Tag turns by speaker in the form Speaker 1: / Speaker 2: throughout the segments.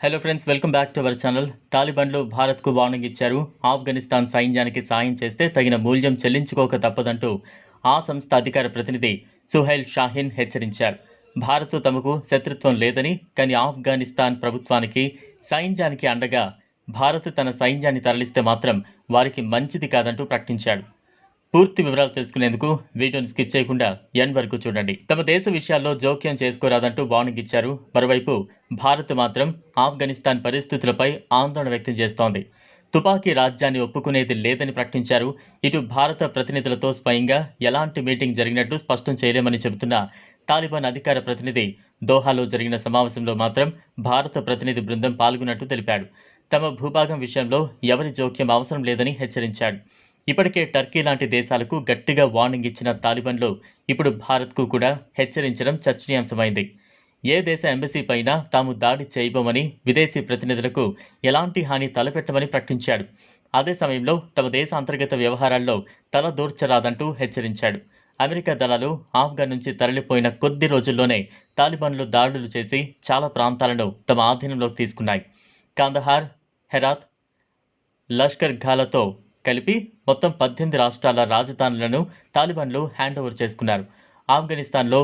Speaker 1: Hello friends welcome back to our channel తాలిబాన్లు భారత్కు warning ఇచ్చారు. ఆఫ్ఘనిస్తాన్ సైన్యానికి సాయం చేస్తే తగిన మూల్యం చెల్లించుకోక తప్పదంటూ ఆ సంస్థ అధికార ప్రతినిధి సుహైల్ షాహీన్ హెచ్చరించారు. భారత్ తమకు శత్రుత్వం లేదని కానీ ఆఫ్ఘనిస్తాన్ ప్రభుత్వానికి సైన్యానికి అండగా భారత్ తన సైన్యాన్ని తరలిస్తే మాత్రం వారికి మంచిది కాదంటూ ప్రకటించాడు పూర్తి వివరాలు తెలుసుకునేందుకు వీడియోని స్కిప్ చేయకుండా ఎండ్ వరకు చూడండి. తమ దేశ విషయాల్లో జోక్యం చేసుకోరాదంటూ వార్నింగ్ ఇచ్చారు. మరోవైపు భారత్ మాత్రం ఆఫ్ఘనిస్తాన్ పరిస్థితులపై ఆందోళన వ్యక్తం చేస్తోంది. తుపాకీ రాజ్యాన్ని ఒప్పుకునేది లేదని ప్రకటించారు. ఇటు భారత ప్రతినిధులతో స్వయంగా ఎలాంటి మీటింగ్ జరిగినట్టు స్పష్టం చేయలేమని చెబుతున్న తాలిబాన్ అధికార ప్రతినిధి దోహాలో జరిగిన సమావేశంలో మాత్రం భారత ప్రతినిధి బృందం పాల్గొన్నట్టు తెలిపాడు. తమ భూభాగం విషయంలో ఎవరి జోక్యం అవసరం లేదని హెచ్చరించాడు. ఇప్పటికే టర్కీ లాంటి దేశాలకు గట్టిగా వార్నింగ్ ఇచ్చిన తాలిబాన్లు ఇప్పుడు భారత్కు కూడా హెచ్చరించడం చర్చనీయాంశమైంది. ఏ దేశ ఎంబసీ పైన తాము దాడి చేయబోమని విదేశీ ప్రతినిధులకు ఎలాంటి హాని తలపెట్టమని ప్రకటించాడు. అదే సమయంలో తమ దేశ అంతర్గత వ్యవహారాల్లో తల దూర్చరాదంటూ హెచ్చరించాడు. అమెరికా దళాలు ఆఫ్ఘన్ నుంచి తరలిపోయిన కొద్ది రోజుల్లోనే తాలిబాన్లు దాడులు చేసి చాలా ప్రాంతాలను తమ ఆధీనంలోకి తీసుకున్నాయి. కాందహార్ హెరాత్ లష్కర్ ఘాలతో కలిపి మొత్తం పద్దెనిమిది రాష్ట్రాల రాజధానులను తాలిబాన్లు హ్యాండ్ ఓవర్ చేసుకున్నారు. ఆఫ్ఘనిస్తాన్లో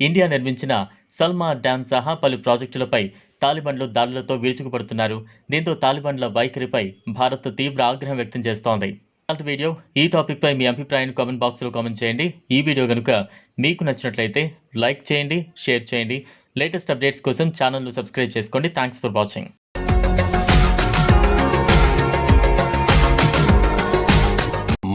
Speaker 1: ఇండియా నిర్మించిన సల్మా డ్యామ్ సహా పలు ప్రాజెక్టులపై తాలిబాన్లు దాడులతో విరుచుకుపడుతున్నారు. దీంతో తాలిబాన్ల వైఖరిపై భారత్ తీవ్ర ఆగ్రహం వ్యక్తం చేస్తోంది. వీడియో ఈ టాపిక్పై మీ అభిప్రాయాన్ని కామెంట్ బాక్స్లో కామెంట్ చేయండి. ఈ వీడియో కనుక మీకు నచ్చినట్లయితే లైక్ చేయండి షేర్ చేయండి. లేటెస్ట్ అప్డేట్స్ కోసం ఛానల్ను సబ్స్క్రైబ్ చేసుకోండి. Thanks for watching.